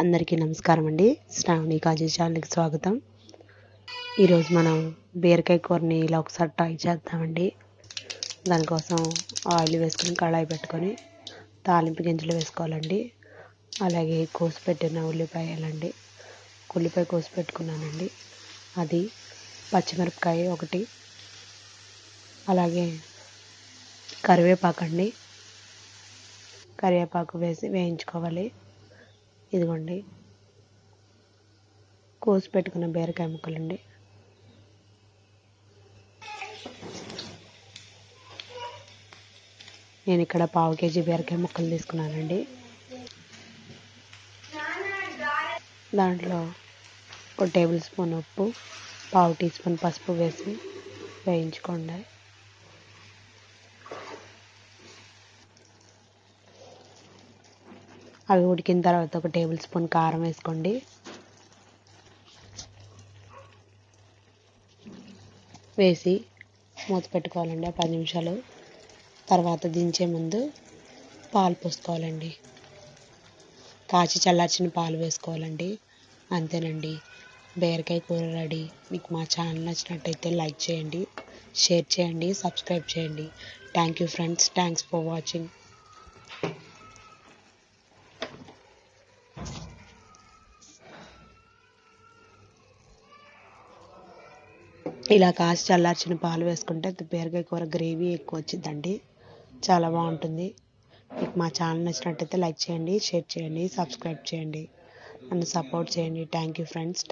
అందరికీ నమస్కారం అండి. శ్రావణి కాజీ ఛానల్కి స్వాగతం. ఈరోజు మనం బీరకాయ కూరని ఇలా ఒకసారి ట్రై చేద్దామండి. దానికోసం ఆయిల్ వేసుకొని కళాయి పెట్టుకొని తాలింపు గింజలు వేసుకోవాలండి. అలాగే కోసి పెట్టిన ఉల్లిపాయలండి. ఉల్లిపాయ కోసి పెట్టుకున్నానండి. అది పచ్చిమిరపకాయ ఒకటి. అలాగే కరివేపాకండి. కరివేపాకు వేసి వేయించుకోవాలి. ఇదిగోండి. కోసి పెట్టుకున్న బీరకాయ ముక్కలండి. నేను ఇక్కడ పావు కేజీ బీరకాయ ముక్కలు తీసుకున్నానండి. దాంట్లో ఒక టేబుల్ స్పూన్ ఉప్పు పావు టీ స్పూన్ పసుపు వేసి వేయించుకోండి. అవి ఉడికిన తర్వాత ఒక టేబుల్ స్పూన్ కారం వేసుకోండి. వేసి మూత పెట్టుకోవాలండి ఆ పది నిమిషాలు. తర్వాత దించే ముందు పాలు పోసుకోవాలండి. కాచి చల్లార్చిన పాలు వేసుకోవాలండి. అంతేనండి. బీరకాయ కూర రెడీ. మీకు మా ఛానల్ నచ్చినట్టయితే లైక్ చేయండి షేర్ చేయండి సబ్స్క్రైబ్ చేయండి. Thank you friends. Thanks for watching. ఇలా కాసి చల్లార్చిన పాలు వేసుకుంటే బీరకాయ కూర గ్రేవీ ఎక్కువ వచ్చిందండి చాలా బాగుంటుంది. మీకు మా ఛానల్ నచ్చినట్టయితే లైక్ చేయండి షేర్ చేయండి సబ్స్క్రైబ్ చేయండి. నన్ను సపోర్ట్ చేయండి. Thank you friends.